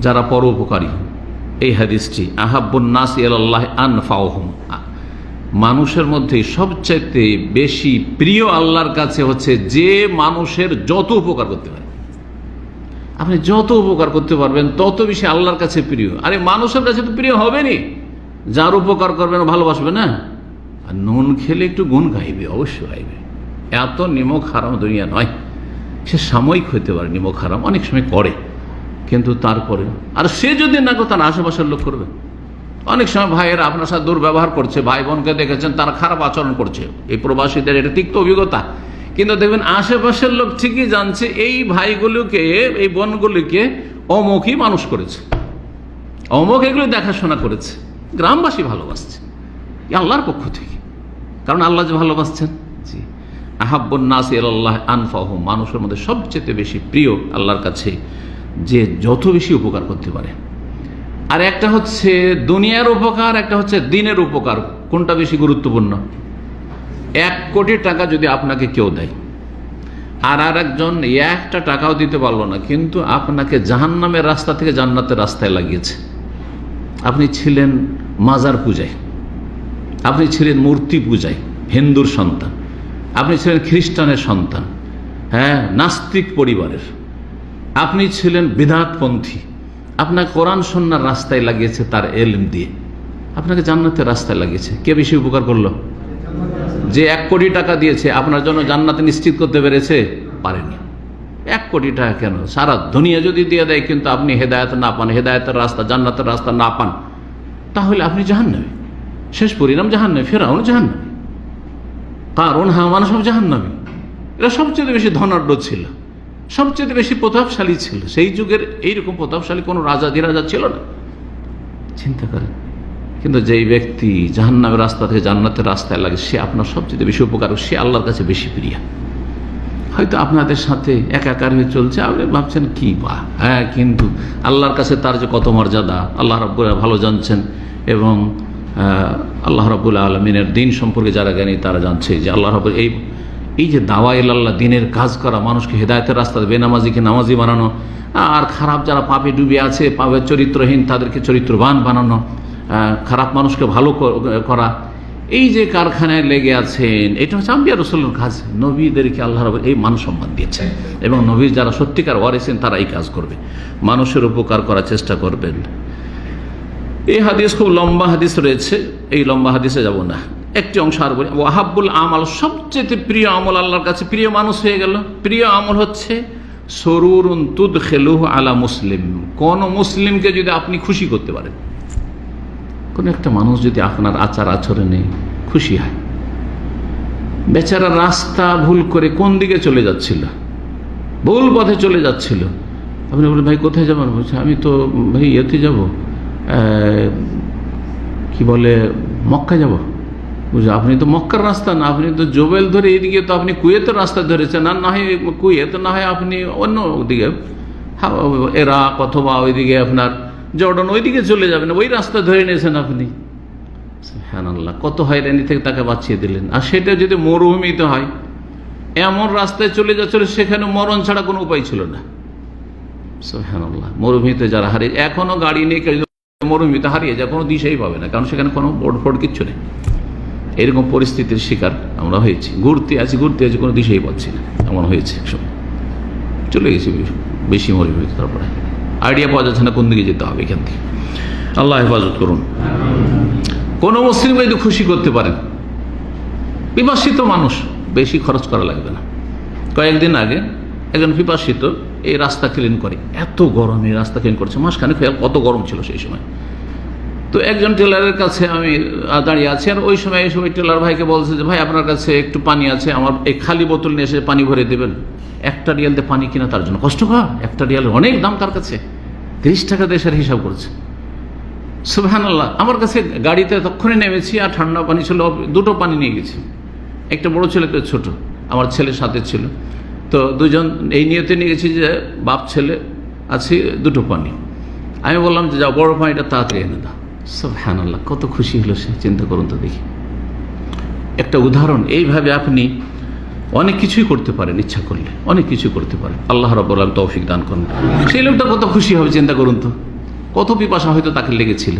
যারা পরোপকারী। এই হাদিসটি, আহাব্বুন নাস আল্লাহ আন আনফাওহম মানুষের মধ্যে সবচাইতে বেশি প্রিয় আল্লাহর কাছে হচ্ছে যে মানুষের যত উপকার করতে পারে। আপনি যত উপকার করতে পারবেন, তত বেশি আল্লাহর কাছে প্রিয়। আরে, মানুষের কাছে তো প্রিয় হবেনি যার উপকার করবেন ভালোবাসবে না। আর নুন খেলে একটু গুণ গাইবে অবশ্যই গাইবে এত নিমক হারাম দুনিয়া নয়। সে সাময়িক হইতে পারে নিমক হারাম অনেক সময় করে। কিন্তু তারপরে, আর সে যদি না করে তার আশেপাশের লোক করবে। অনেক সময় ভাইয়েরা আপনার সাথে দুর্ব্যবহার করছে ভাই বোনকে দেখেছেন, তারা খারাপ আচরণ করছে। এই প্রবাসীদের এটা তিক্ত অভিজ্ঞতা। কিন্তু দেখবেন আশেপাশের লোক ঠিকই জানছে, এই ভাইগুলোকে, এই বোনগুলিকে অমুখী মানুষ করেছে। অমুক এগুলো দেখাশোনা করেছে। গ্রামবাসী ভালোবাসছে। আল্লাহর পক্ষ থেকে। কারণ আল্লাহ যে ভালোবাসছেন, জি। আহাব্বন নাস আল্লাহ আনফাহ। মানুষের মধ্যে সবচেয়ে বেশি প্রিয় আল্লাহর কাছে যে যত বেশি উপকার করতে পারে। আর একটা হচ্ছে দুনিয়ার উপকার, একটা হচ্ছে দিনের উপকার। কোনটা বেশি গুরুত্বপূর্ণ? এক কোটি টাকা যদি আপনাকে কেউ দেয়, আর আর একজন একটা টাকাও দিতে পারল না, কিন্তু আপনাকে জাহান্নামের রাস্তা থেকে জান্নাতের রাস্তায় লাগিয়েছে। আপনি ছিলেন মাজার পূজায়, আপনি ছিলেন মূর্তি পূজায়, হিন্দুর সন্তান, আপনি ছিলেন খ্রিস্টানের সন্তান হ্যাঁ নাস্তিক পরিবারের। আপনি ছিলেন বিধাতপন্থী। আপনার কোরআন সন্ন্যার রাস্তায় লাগিয়েছে তার এলম দিয়ে। আপনাকে জান্নাতের রাস্তায় লাগিয়েছে। কে বেশি উপকার করল? যে এক কোটি টাকা দিয়েছে, আপনার জন্য জান্নাতে নিশ্চিত করতে পেরেছে? পারেনি। এক কোটি টাকা কেন? সারা দুনিয়া যদি দিয়ে দেয়, কিন্তু আপনি হেদায়ত না পান, হেদায়তের রাস্তা, জান্নাতের রাস্তা না পান, তাহলে আপনি জাহান নেবে শেষ পরিণাম জাহান নেবে ফেরাউন জাহান নেবে কারণ হামান সব জাহান নামে এরা সবচেয়ে বেশি ধনাঢ্য ছিল। সবচেয়ে বেশি প্রতাপশালী ছিল। সেই যুগের এইরকম প্রতাপশালী কোনো রাজা ধীরাজা ছিল না। চিন্তা করেন। কিন্তু যেই ব্যক্তি জাহান্নামের রাস্তা থেকে জান্নাতের রাস্তায় লাগে, সে আপনার সবচেয়ে বেশি উপকার সে আল্লাহর কাছে বেশি প্রিয়া। হয়তো আপনাদের সাথে একাকার হয়ে চলছে, আপনি ভাবছেন, কি বা? হ্যাঁ কিন্তু আল্লাহর কাছে তার যে কত মর্যাদা, আল্লাহ রব্বুল ভালো জানছেন এবং আল্লাহ রব্বুল আলমিনের দিন সম্পর্কে যারা জ্ঞানী, তারা জানছে যে আল্লাহ রব্বুল, এই এই যে দাওয়া আল্লাহ দিনের কাজ করা, মানুষকে হেদায়তের রাস্তা বেনামাজিকে নামাজি বানানো, আর খারাপ যারা পাপে ডুবে আছে, পাপে চরিত্রহীন, তাদেরকে চরিত্রবান বানানো খারাপ মানুষকে ভালো করা, এই যে কারখানায় লেগে আছেন, এটা হচ্ছে আম্বিয়া রসুল্লোর কাজ। নবীদেরকে আল্লাহ রব এই মান সম্মান দিয়েছেন। এবং নবীর যারা সত্যিকার ওয়ারেছেন তারা এই কাজ করবে। মানুষের উপকার করার চেষ্টা করবেন। এই হাদিস খুব লম্বা হাদিস রয়েছে, এই লম্বা হাদিসে যাব না। একটি অংশ আর বলি। ওয়াহাবুল আমল, সবচেয়ে প্রিয় আমল আল্লাহর কাছে। প্রিয় মানুষ হয়ে গেল। প্রিয় আমল হচ্ছে সরুরুন তুদ খেলুহ আলা মুসলিম। কোন মুসলিমকে যদি আপনি খুশি করতে পারেন, কোন একটা মানুষ যদি আপনার আচার আচরণে খুশি হয়, বেচারা রাস্তা ভুল করে কোন দিকে চলে যাচ্ছিল, ভুল পথে চলে যাচ্ছিল, আপনি বলেন ভাই, কোথায় যাবেন? বলছে, আমি তো, ভাই, ইয়েতে যাব কি বলে মক্কা যাব। বুঝলো, আপনি তো মক্কার রাস্তা না, আপনি তো জোবেল ধরে এইদিকে তো আপনি কুয়েতের রাস্তা ধরেছেন, আর না হয় কুয়েত, না হয় আপনি অন্য দিকে এরাক অথবা ওইদিকে আপনার জর্ডন, ওইদিকে চলে যাবেন, ওই রাস্তা ধরে নিয়েছেন আপনি। হ্যাঁ আল্লাহ কত হয়রানি থেকে তাকে বাঁচিয়ে দিলেন। আর সেটা যদি মরুভূমিতে হয়, এমন রাস্তায় চলে যাচ্ছিল, সেখানে মরণ ছাড়া কোনো উপায় ছিল না। হ্যাঁ আল্লাহ মরুভূমিতে যারা হারিয়ে এখনও গাড়ি কেউ মরুভূমিতে হারিয়ে যায়, কোনো দিশাই পাবে না, কারণ সেখানে কোনো বোর্ড ফোর্ড কিচ্ছু নেই। এরকম পরিস্থিতির শিকার আমরা হয়েছি। ঘুরতে আছি ঘুরতে আছি, কোনো দিশাই পাচ্ছি না। এমন হয়েছে একসময় চলে গেছি বেশি মরুভূমিতে তারপরে। আইডিয়া পাওয়া যাচ্ছে না কোন দিকে যেতে হবে এখান থেকে। আল্লাহ হেফাজত করুন। কোনো মুসলিম যদি খুশি করতে পারেন পিপাসিত মানুষ, বেশি খরচ করা লাগবে না। কয়েকদিন আগে একজন পিপাসিত এই রাস্তা ক্লিন করে, এত গরম রাস্তা ক্লিন করছে। মাসখানে কত গরম ছিল সেই সময়। তো একজন টেলারের কাছে আমি দাঁড়িয়ে আছি। আর ওই সময় এই সময় টেলার ভাইকে বলছে যে, ভাই, আপনার কাছে একটু পানি আছে, আমার এই খালি বোতল নিয়ে এসে পানি ভরে দেবেন। একটা রিয়ালতে পানি কিনা তার জন্য কষ্টকর একটা রিয়ালের অনেক দাম তার কাছে। তিরিশ টাকা দেশের হিসাব করেছে। সুবহান আল্লাহ আমার কাছে গাড়িতে তখনই নেমেছি আর ঠান্ডা পানি ছিল, দুটো পানি নিয়ে গেছি। একটা বড় ছেলে একটা ছোট, আমার ছেলের সাথে ছিল। তো দুজন, এই নিয়তে নিয়ে গেছি যে, বাপ ছেলে, আছে, দুটো পানি। আমি বললাম যে, যাও, বড় পানিটা তাড়াতাড়ি এনে দাও। সব হ্যান আল্লাহ কত খুশি হলো সে, চিন্তা করুন তো দেখি। একটা উদাহরণ, এইভাবে আপনি অনেক কিছুই করতে পারেন, ইচ্ছা করলে, অনেক কিছু করতে পারেন। আল্লাহ রব তৌফিক দান করেন। সেই লোকটা কত খুশি হবে, চিন্তা করুন তো। কত পিপাসা হয়তো তাকে লেগেছিল।